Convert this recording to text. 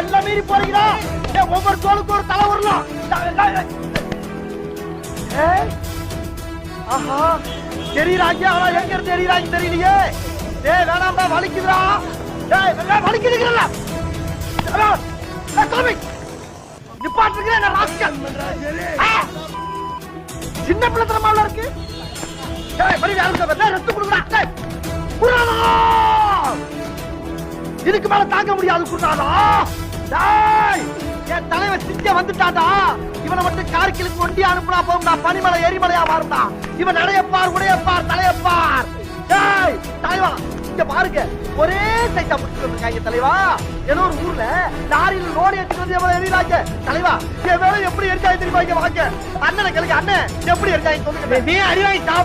எல்லாம் மீறி போறீங்களா? ஒவ்வொரு தோலுக்கு ஒரு தலை ஆஹா தெரியறாங்க எங்க இருந்து தெரியறாங்க தெரியலையே. டேய் வேணாம்பா வலிக்குதுடா. டேய் வலிக்குதுங்கறல கிளம்பி நிப்பாட்டுக்கிற நான் சின்ன பிள்ளை தரமாவில் இருக்கு. டேய் வலி வேலை ரத்து கொடுக்குறா டேய் இதுக்கு மேல தாங்க முடியாது குடுறாடா டேய் என் தலைவன் சிங்க வந்துட்டாடா இவனை மட்டும் கார்கிலுக்கு ஒண்டி அனுப்புனா போகும்டா. பனிமலை எரிமலையா மாறும்டா. இவன் நடையப்பார் உடையப்பார் தலையப்பார். டேய் தலைவா இங்க பாருங்க. ஒரே சைட்டா முடிச்சுட்டு இருக்காங்க தலைவா. ஏதோ ஒரு ஊர்ல லாரியில லோடு எடுத்துட்டு வந்து எவ்வளவு எறிகிறாங்க தலைவா என் வேலை எப்படி எரிஞ்சாங்க தெரியுமா இங்க வாங்க. அண்ணனை கேளுங்க அண்ணன் எப்படி எரிஞ்சாங்க சொல்லுங்க நீ அடிவாங்கி